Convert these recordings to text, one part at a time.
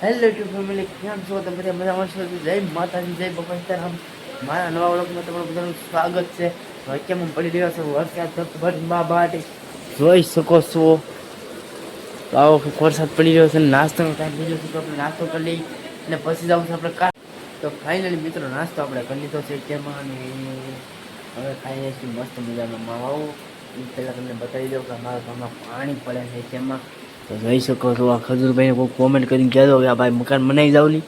Hello two family કેમ છો? તમે બધા મજામાં છો? જય માતાજી, જય બાપા સીતારામ મારા નવા વ્લોગમાં તમારું બધાનું સ્વાગત છે. કેમ હું પડી રહ્યો છું વરસાદ ધબધબાટ મા બાટી. જોઈ શકો છો. આવો વરસાદ પડી રહ્યો છે નાસ્તાનો ટાઈમ થઈ ગયો છે, તો આપણે નાસ્તો કરી લઈ અને પછી જાઉં છે આપણે કાર તો ફાઇનલી મિત્રો, નાસ્તો આપણે કરી લીધો છે તેમાં અને હવે ખાઈએ છીએ મસ્ત મજાનો માવો. પહેલાં તમને બતાવી દઉં કે અમારા ગામમાં પાણી પડે છે તેમાં તો જોઈ શકો છો. આ ખજૂરભાઈને કોઈ કોમેન્ટ કરીને કહેતો કે આ ભાઈ મકાન મનાવી જાવ નહીં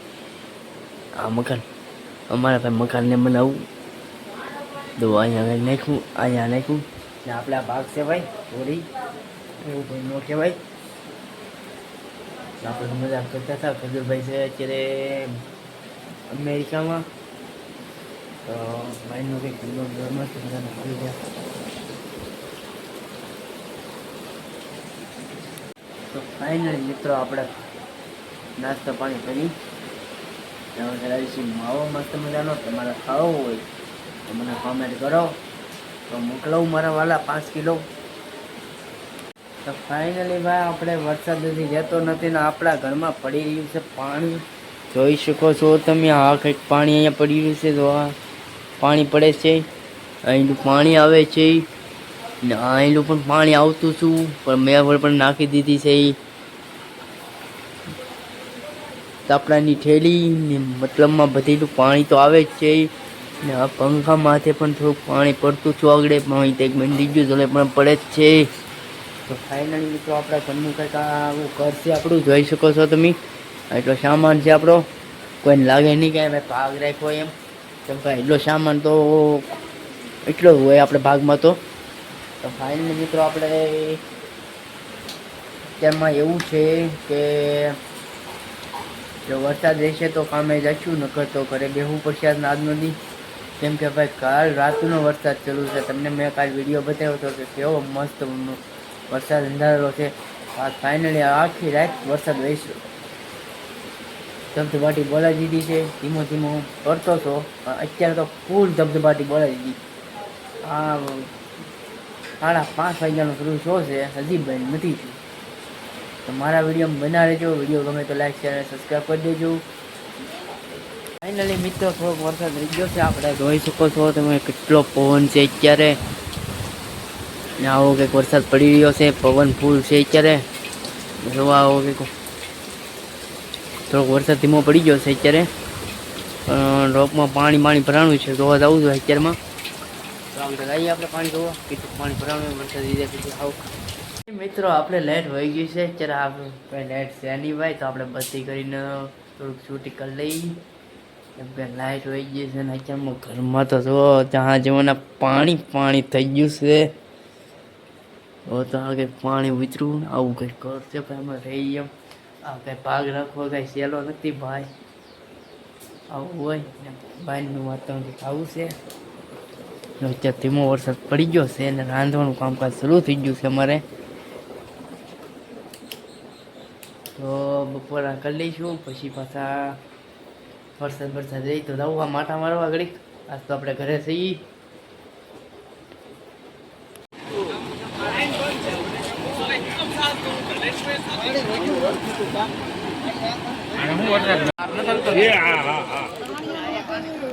આ મકાન. અમારા ભાઈ મકાનને મનાવું તો અહીંયા નાખ્યું અહીંયા નાખ્યું. ને આપણે આ ભાગ છે ભાઈ થોડી એવું ભાઈ ન કહેવાય. આપણે મજાક કરતા હતા. ખજૂરભાઈ છે અત્યારે અમેરિકામાં. તો ભાઈનો કંઈક ખુલી ગયા તો ફાઇનલી મિત્રો આપણે નાસ્તા પાણી કરી. કરાવીશું માવો, મસ્ત મજાનો. તમારે ખાવો હોય તો મને કોમેન્ટ કરો. તો મોકલાવું મારા વાલા પાંચ કિલો. તો ફાઇનલી ભાઈ, આપણે વરસાદ નથી જતો નથી ને આપણા ઘરમાં પડી રહ્યું છે પાણી. જોઈ શકો છો તમે, આ કંઈક પાણી અહીંયા પડી રહ્યું છે. તો આ પાણી પડે છે. અહીંનું પાણી આવે છે. ને અહીંનું પણ પાણી આવતું છું પણ મેં પણ નાખી દીધી છે તાપડાની ઠેલી ને મતલબમાં બધેલું પાણી તો આવે જ છે. ને આ પંખા માથે પણ થોડુંક પાણી પડતું છું આગળ, પાણી તો એક મિનિટ ગયું એટલે પણ પડે જ છે. તો ફાઇનલી મિત્રો આપણા ઘરનું કંઈક આવું છે, આપણું જોઈ શકો છો તમે. એટલો સામાન છે આપણો. કોઈને લાગે નહીં કે ભાઈ ભાગ રાખ્યો એમ. કેમ કે એટલો સામાન તો એટલો હોય આપણે ભાગમાં તો. તો ફાઇનલી મિત્રો આપણે તેમાં એવું છે કે જો વરસાદ રહેશે તો કામે જશું નકર તો ઘરે બેહવું પડશે આજના આજનો દી. કેમ કે ભાઈ કાલ રાતનો વરસાદ ચાલુ છે. તમને મેં કાલ વીડિયો બતાવ્યો હતો કે કેવો મસ્ત વરસાદ અંધારેલો છે. આ ફાઇનલી આખી રાત વરસાદ રહેશે ધબધબાટી બોલાવી દીધી છે. ધીમો ધીમો કરતો હતો અત્યારે તો ફૂલ ધબધબાટી બોલાવી દીધી. આ સાડા પાંચ વાગ્યાનો શરૂ શો છે હજી બંધ નથી થયું. તો મારા વીડિયો બના રહેજો, વીડિયો ગમે તો લાઈક શેર અને સબસ્ક્રાઈબ કરી દેજો. ફાઇનલી મિત્રો, થોડોક વરસાદ રહી ગયો છે, આપણે જોઈ શકો છો તમે કેટલો પવન છે અત્યારે. ને આવો કંઈક વરસાદ પડી રહ્યો છે, પવન ફૂલ છે અત્યારે. જોવા આવો કંઈક થોડોક વરસાદ ધીમો પડી ગયો છે અત્યારે. પણ રોપમાં પાણી પાણી ભરાણું છે, જોવા જવું જોઈએ અત્યારમાં. તો આપણે લઈએ આપણે પાણી જોવા કેટલું પાણી ભરાણું હોય વરસાદ લીધે પછી આવું મિત્રો, આપણે લાઈટ વહી ગઈ છે. અત્યારે આપણે કઈ લાઈટ છે નહીં ભાઈ, તો આપણે બત્તી કરીને થોડુંક શૂટિંગ કરી લઈ કેમ કે લાઈટ વહી ગઈ છે ને અત્યારમાં ઘરમાં તો જો જ્યાં જવાના પાણી પાણી થઈ ગયું છે. હવે તો આ કંઈક પાણી ઉતરું, આવું કંઈક કરશે ભાઈ અમે રહી એમ. આ કંઈ ભાગ રાખવો, કંઈ સહેલો નથી ભાઈ. આવું હોય ને બાયનું વાતાવરણ કંઈક આવું છે. ને અત્યારે ધીમો વરસાદ પડી ગયો છે અને રાંધવાનું કામકાજ શરૂ થઈ ગયું છે અમારે. તો બપોરા કરી લઈશું, પછી પાછા વરસાદ વરસાદ રહી તો લાવવા માટા મારવા ઘડીક આજ તો આપણે ઘરે થઈ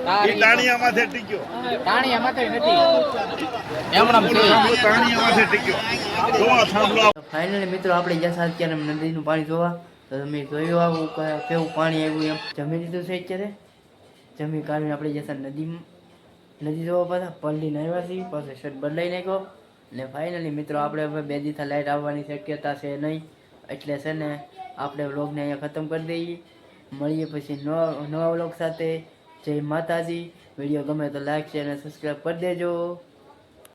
એ ટીક્યો જોવા થાંભલો ફાઇનલી મિત્રો આપણે જ્યાં અત્યારે નદીનું પાણી જોવા. તો તમે જોયું આવું કેવું પાણી આવ્યું એમ. જમી લીધું છે અત્યારે? જમી કાઢીને આપણે જ્યાં નદી નદી જોવા પાછા. પલટીને આવ્યા છીએ. પાછો શર્ટ બદલાઈ નાખ્યો. ને ફાઇનલી મિત્રો આપણે હવે બે દિવસ લાઇટ આવવાની શક્યતા છે નહીં. એટલે છે ને આપણે વ્લોગને અહીંયા ખતમ કરી દઈએ. મળીએ પછી નવા નવા વ્લોગ સાથે. જય માતાજી. વીડિયો ગમે તો લાઈક શેર અને સબસ્ક્રાઈબ કરી દેજો.